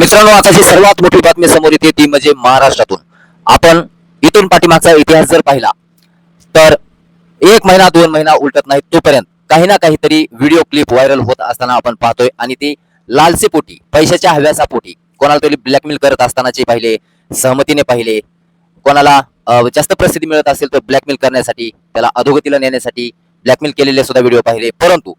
मित्रांनो आताची सर्वात मोठी बातमी समोर येते ती म्हणजे महाराष्ट्रातून. आपण इथून पाठीमागचा इतिहास जर पाहिला तर एक महिना दोन महिना उलटत नाही तोपर्यंत काही ना काहीतरी व्हिडिओ क्लिप व्हायरल होत असताना आपण पाहतोय आणि ती लालसे पोटी पैशाच्या हव्यासापोटी कोणाला तरी ब्लॅकमेल करत असतानाचे पाहिले सहमतीने पाहिले कोणाला जास्त प्रसिद्धी मिळत असेल तर ब्लॅकमेल करण्यासाठी त्याला अधोगतीला नेण्यासाठी ब्लॅकमेल केलेले सुद्धा व्हिडिओ पाहिले. परंतु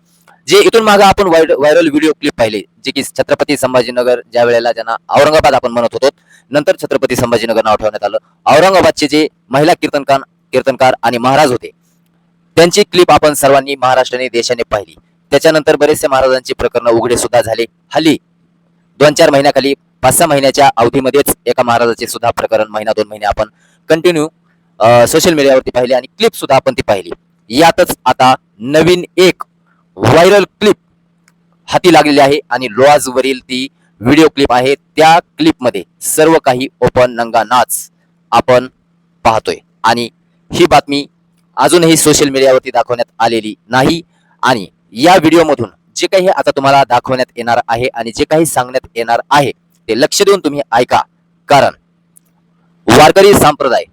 जे इथून मागे आपण व्हायरल व्हिडिओ क्लिप पाहिले जे की छत्रपती संभाजीनगर ज्या वेळेला ज्यांना औरंगाबाद आपण म्हणत होतो नंतर छत्रपती संभाजीनगर नाव ठेवण्यात आलं. औरंगाबादचे जे महिला कीर्तनकार कीर्तनकार आणि महाराज होते त्यांची क्लिप आपण सर्वांनी महाराष्ट्राने देशाने पाहिली. त्याच्यानंतर बरेचसे महाराजांची प्रकरण उघडे सुद्धा झाले. हल्ली दोन चार महिन्याखाली पाच सहा महिन्याच्या अवधीमध्येच एका महाराजाचे सुद्धा प्रकरण महिना दोन महिने आपण कंटिन्यू सोशल मीडियावरती पाहिले आणि क्लिप सुद्धा आपण ती पाहिली. यातच आता नवीन एक व्हायरल क्लिप हाती लागलेली आहे आणि लॉजवरील ती व्हिडिओ क्लिप आहे त्या क्लिपमध्ये सर्व काही ओपन नंगा नाच आपण पाहतोय. आणि ही बातमी अजूनही सोशल मीडियावरती दाखवण्यात आलेली नाही आणि या व्हिडिओमधून जे काही आता तुम्हाला दाखवण्यात येणार आहे आणि जे काही सांगण्यात येणार आहे ते लक्ष देऊन तुम्ही ऐका. कारण वारकरी संप्रदाय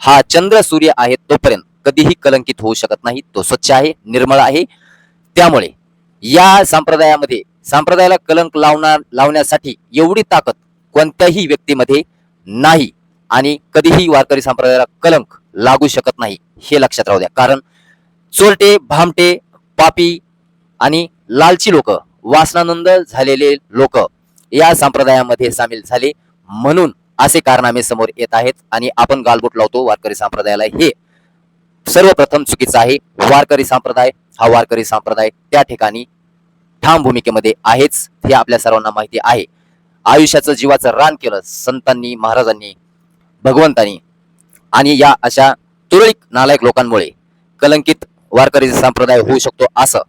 हा चंद्र सूर्य आहे तोपर्यंत कधीही कलंकित होऊ शकत नाही. तो स्वच्छ आहे निर्मळ आहे त्यामुळे या संप्रदायामध्ये संप्रदायाला कलंक लावणार लावण्यासाठी एवढी ताकद कोणत्याही व्यक्तीमध्ये नाही. आणि कधीही वारकरी संप्रदायाला कलंक लागू शकत नाही हे लक्षात राहू द्या. कारण चोरटे भामटे पापी आणि लालची लोक वासनानंद झालेले लोक या संप्रदायामध्ये सामील झाले म्हणून असे कारनामे समोर येत आहेत आणि आपण गालबोट लावतो वारकरी संप्रदायाला. हे सर्वप्रथम चुकीचं आहे. वारकरी संप्रदाय हा वारकरी संप्रदाय त्या ठिकाणी ठाम भूमिकेमध्ये आहेच हे आपल्या सर्वांना माहिती आहे. आयुष्याचं जीवाचं रान केलं संतांनी महाराजांनी भगवंतांनी. आणि या अशा तुरळक नालायक लोकांमुळे कलंकित वारकरी संप्रदाय होऊ शकतो असं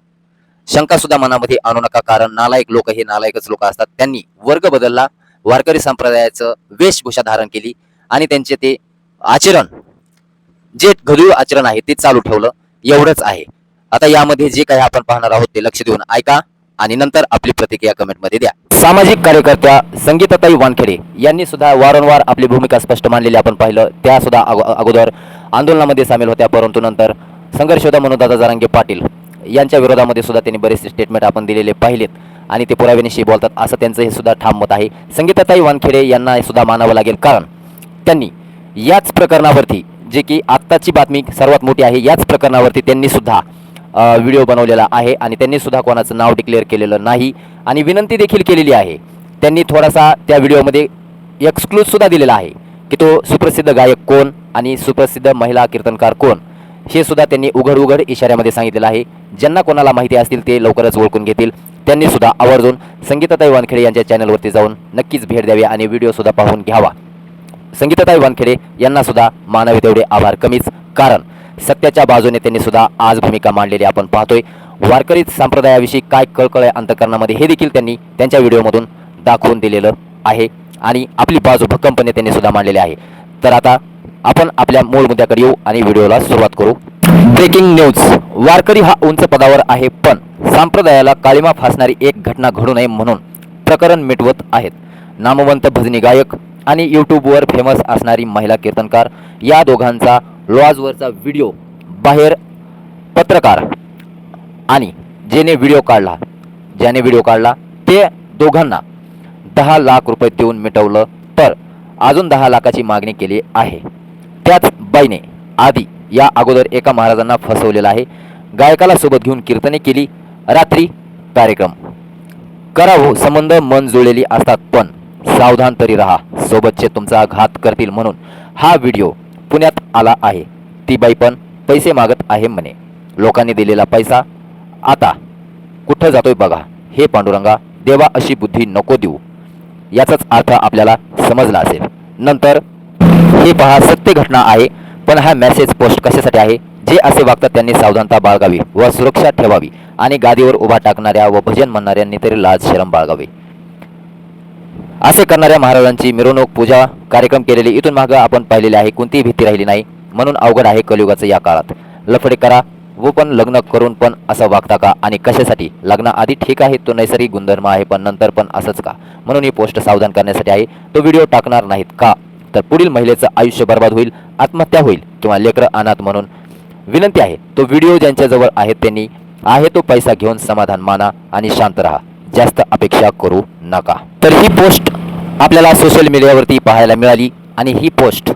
शंका सुद्धा मनामध्ये आणू नका कारण नालायक लोक हे नालायकच लोक असतात. त्यांनी वर्ग बदलला वारकरी संप्रदायाचं वेशभूषा धारण केली आणि त्यांचे ते आचरण जे घडूळ आचरण आहे ते चालू ठेवलं एवढंच आहे. आता यामध्ये जे काही आपण पाहणार आहोत ते लक्ष देऊन ऐका आणि नंतर आपली प्रतिक्रिया कमेंटमध्ये द्या. सामाजिक कार्यकर्त्या संगीताताई वानखेडे यांनी सुद्धा वारंवार आपली भूमिका स्पष्ट मांडलेली आपण पाहिलं. त्या सुद्धा अगो- अगोदर आंदोलनामध्ये सामील होत्या परंतु नंतर संघर्षोदा म्हणून दादा जारांगे पाटील यांच्या विरोधामध्ये सुद्धा त्यांनी बरेचसे स्टेटमेंट आपण दिलेले पाहिलेत आणि ते पुराव्यानिशी बोलतात असं त्यांचं हे सुद्धा ठाम मत आहे. संगीताताई वानखेडे यांना सुद्धा मानावं लागेल कारण त्यांनी याच प्रकरणावरती जे की आत्ताची बातमी सर्वात मोठी आहे याच प्रकरणावरती त्यांनी सुद्धा व्हिडिओ बनवलेला आहे आणि त्यांनी सुद्धा कोणाचं नाव डिक्लेअर केलेलं नाही. आणि विनंती देखील केलेली आहे. त्यांनी थोडासा त्या व्हिडिओमध्ये एक्सक्लूज सुद्धा दिलेला आहे की तो सुप्रसिद्ध गायक कोण आणि सुप्रसिद्ध महिला कीर्तनकार कोण हे सुद्धा त्यांनी उघड उघड इशाऱ्यामध्ये सांगितलेलं आहे. ज्यांना कोणाला माहिती असतील ते लवकरच ओळखून घेतील. त्यांनी सुद्धा आवर्जून संगीताताई वानखेडे यांच्या चॅनलवरती जाऊन नक्कीच भेट द्यावी आणि व्हिडिओसुद्धा पाहून घ्यावा. संगीताताई वानखेडे यांनासुद्धा मानवी तेवढे आभार कमीच कारण सत्याच्या बाजूने त्यांनी सुद्धा आज भूमिका मांडलेली आपण पाहतोय. वारकरी संप्रदायाविषयी काय कळकळ आहे अंतकरणामध्ये हे देखील त्यांनी त्यांच्या व्हिडिओमधून दाखवून दिलेलं आहे आणि आपली बाजू भक्कमपणे त्यांनी सुद्धा मांडलेली आहे. तर आता आपण आपल्या मूळ मुद्द्याकडे येऊ आणि व्हिडिओला सुरुवात करू. Breaking news. वारकरी हा उंच पदावर आहे पण संप्रदायाला काळीमा फासणारी एक घटना घडू नये म्हणून प्रकरण मिटवत आहेत. नामवंत भजनी गायक आणि यूट्यूबवर फेमस असणारी महिला कीर्तनकार या दोघांचा लॉजवरचा व्हिडिओ बाहेर पत्रकार आणि जेने व्हिडिओ काढला ज्याने व्हिडिओ काढला ते दोघांना दहा लाख रुपये देऊन मिटवलं तर अजून दहा लाखाची मागणी केली आहे. त्याच बाईने आधी या अगोदर एका महाराजांना फसवलेलं आहे. गायकाला सोबत घेऊन कीर्तने केली रात्री कार्यक्रम. करा हो संबंध मन जुळलेली असतात पण सावधान तरी राहा. सोबतचे तुमचा घात करतील म्हणून हा व्हिडिओ पुण्यात आला आहे. ती बाई पण पैसे मागत आहे म्हणे. लोकांनी दिलेला पैसा आता कुठं जातोय बघा. हे पांडुरंगा देवा अशी बुद्धी नको देऊ. याचाच अर्थ आपल्याला समजला असेल. नंतर हे पहा सत्य घटना आहे पण हा मेसेज पोस्ट कशासाठी आहे? जे असे वागतात त्यांनी सावधानता बाळगावी व सुरक्षा ठेवावी आणि गादीवर उभा टाकणाऱ्या व भजन म्हणणाऱ्यांनी तरी लाज शरम बाळगावी. असे करणाऱ्या महाराजांची मिरवणूक पूजा कार्यक्रम केलेली इथून मागं आपण पाहिलेले आहे. कोणतीही भीती राहिली नाही. म्हणून अवघड आहे कलियुगाचं या काळात. लफडे करा व पण लग्न करून पण असं वागता का? आणि कशासाठी? लग्नाआधी ठीक आहे तो नैसर्गिक गुणधर्म आहे पण नंतर पण असंच का? म्हणून ही पोस्ट सावधान करण्यासाठी आहे. तो व्हिडिओ टाकणार नाहीत का? तर पुढील महिलेचं आयुष्य बर्बाद होईल आत्महत्या होईल किंवा लेकरं अनाथ म्हणून. विनंती आहे तो व्हिडिओ ज्यांच्याजवळ आहे त्यांनी आहे तो पैसा घेऊन समाधान माना आणि शांत राहा. जास्त अपेक्षा करू नका. तर ही पोस्ट आपल्याला सोशल मीडियावरती पाहायला मिळाली आणि ही पोस्ट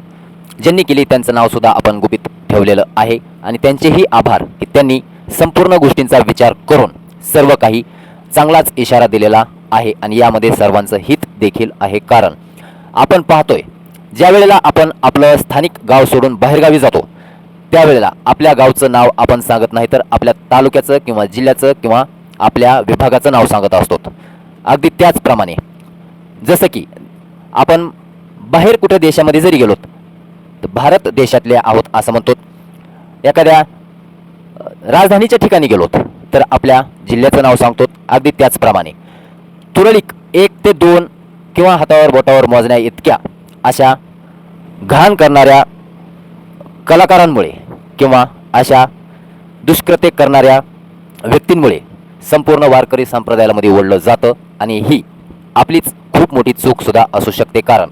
ज्यांनी केली त्यांचं नावसुद्धा आपण गुपित ठेवलेलं आहे. आणि त्यांचेही आभार की त्यांनी संपूर्ण गोष्टींचा विचार करून सर्व काही चांगलाच इशारा दिलेला आहे आणि यामध्ये सर्वांचं हित देखील आहे. कारण आपण पाहतोय ज्या वेळेला आपण आपलं स्थानिक गाव सोडून बाहेरगावी जातो त्यावेळेला आपल्या गावचं नाव आपण सांगत नाही तर आपल्या तालुक्याचं किंवा जिल्ह्याचं किंवा आपल्या विभागाचं नाव सांगत असतो. अगदी त्याचप्रमाणे जसं की आपण बाहेर कुठे देशामध्ये जरी गेलोत तर भारत देशातले आहोत असं म्हणतो. एखाद्या राजधानीच्या ठिकाणी गेलोत तर आपल्या जिल्ह्याचं नाव सांगतो अगदी त्याचप्रमाणे. तुरळीक एक ते दोन किंवा हातावर बोटावर मोजण्या इतक्या अशा घाण करणाऱ्या कलाकारांमुळे किंवा अशा दुष्कृत्य करणाऱ्या व्यक्तींमुळे संपूर्ण वारकरी संप्रदायामध्ये ओढलं जातं आणि ही आपलीच खूप मोठी चूक सुद्धा असू शकते. कारण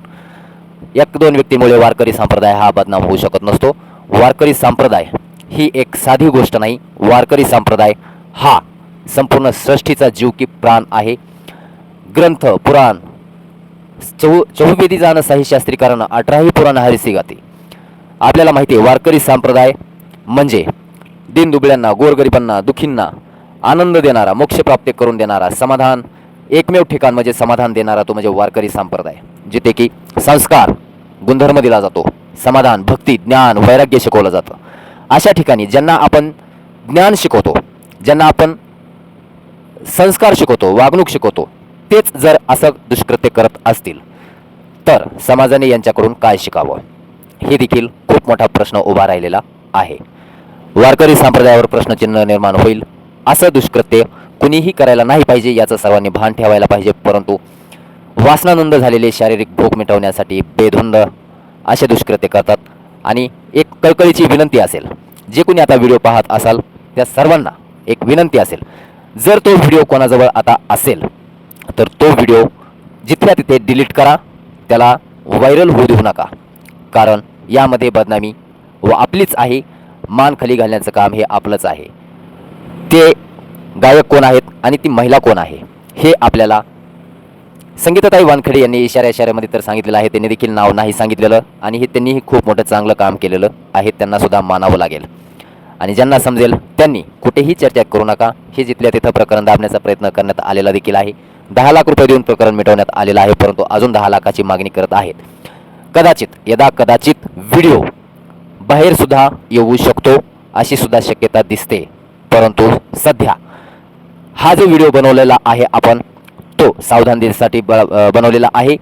एक दोन व्यक्तीमुळे वारकरी संप्रदाय हा बदनाम होऊ शकत नसतो. वारकरी संप्रदाय ही एक साधी गोष्ट नाही. वारकरी संप्रदाय हा संपूर्ण सृष्टीचा जीव की प्राण आहे. ग्रंथ पुराण चौ चौवेदी जाणं साही शास्त्रीकरण अठराही पुराण हरिसी गाते. आपल्याला माहिती आहे वारकरी संप्रदाय म्हणजे दिनदुबळ्यांना गोरगरिबांना दुखींना आनंद देणारा मोक्ष प्राप्त करून देणारा समाधान एकमेव ठिकाण म्हणजे समाधान देणारा तो म्हणजे वारकरी संप्रदाय जिथे की संस्कार गुणधर्म दिला जातो. समाधान भक्ती ज्ञान वैराग्य शिकवलं जातं. अशा ठिकाणी ज्यांना आपण ज्ञान शिकवतो ज्यांना आपण संस्कार शिकवतो वागणूक शिकवतो तेच जर असं दुष्कृत्य करत असतील तर समाजाने यांच्याकडून काय शिकावं? हे देखील खूप मोठा प्रश्न उभा राहिलेला आहे. वारकरी संप्रदायावर प्रश्नचिन्ह निर्माण होईल असं दुष्कृत्य कुणीही करायला नाही पाहिजे याचं सर्वांनी भान ठेवायला पाहिजे. परंतु वासनानंद झालेले शारीरिक भूक मिटवण्यासाठी बेधुंद असे दुष्कृत्य करतात. आणि एक कळकळीची विनंती असेल जे कोणी आता व्हिडिओ पाहत असाल त्या सर्वांना एक विनंती असेल जर तो व्हिडिओ कोणाजवळ आता असेल तर तो व्हिडिओ जिथल्या तिथे डिलीट करा त्याला व्हायरल होऊ देऊ नका. कारण यामध्ये बदनामी व आपलीच आहे मान खाली घालण्याचं काम हे आपलंच आहे. ते गायक कोण आहेत आणि ती महिला कोण आहे हे आपल्याला संगीताताई वानखडे यांनी इशाऱ्या इशाऱ्यामध्ये तर सांगितलेलं आहे. त्यांनी देखील नाव नाही सांगितलेलं आणि हे त्यांनीही खूप मोठं चांगलं काम केलेलं आहे. त्यांनासुद्धा मानावं लागेल. आणि ज्यांना समजेल त्यांनी कुठेही चर्चा करू नका. हे जिथल्या तिथं प्रकरण दाबण्याचा प्रयत्न करण्यात आलेला देखील आहे. दहा लाख रुपये देऊन प्रकरण मिटवण्यात आलेलं आहे परंतु अजून दहा लाखाची मागणी करत आहेत. कदाचित यदा कदाचित व्हिडिओ बाहेरसुद्धा येऊ शकतो अशी सुद्धा शक्यता दिसते. परंतु सध्या हा जो व्हिडिओ बनवलेला आहे आपण तो सावधानतेसाठी ब बनवलेला आहे.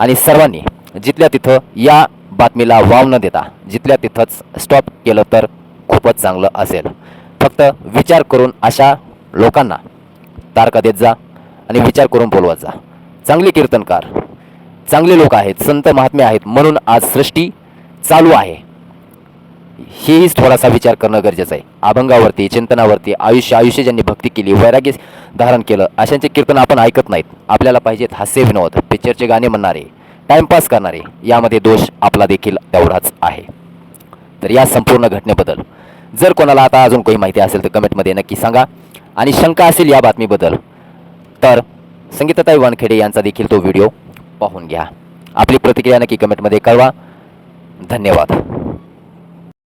आणि सर्वांनी जिथल्या तिथं या बातमीला वाव न देता जिथल्या तिथंच स्टॉप केलं तर खूपच चांगलं असेल. फक्त विचार करून अशा लोकांना तारका देत जा आणि विचार करून बोलवत जा. चांगले कीर्तनकार चांगले लोक आहेत संत महात्मे आहेत म्हणून आज सृष्टी चालू आहे. हेही थोडासा विचार करणं गरजेचं आहे. अभंगावरती चिंतनावरती आयुष्य आयुष्य ज्यांनी भक्ती केली वैराग्य धारण केलं अशांचे कीर्तन आपण ऐकत नाहीत. आपल्याला पाहिजेत हास्य विनोद पिक्चरचे गाणे म्हणणारे टाइमपास करणारे यामध्ये दोष आपला देखील तेवढाच आहे. तर या संपूर्ण घटनेबद्दल. जर कोणाला आता अजून काही माहिती असेल तर कमेंटमध्ये नक्की सांगा. आणि शंका असेल या बातमीबद्दल तर संगीताताई वानखेडे यांचा देखील तो व्हिडिओ पाहून घ्या. आपली प्रतिक्रिया नक्की कमेंटमध्ये कळवा. धन्यवाद.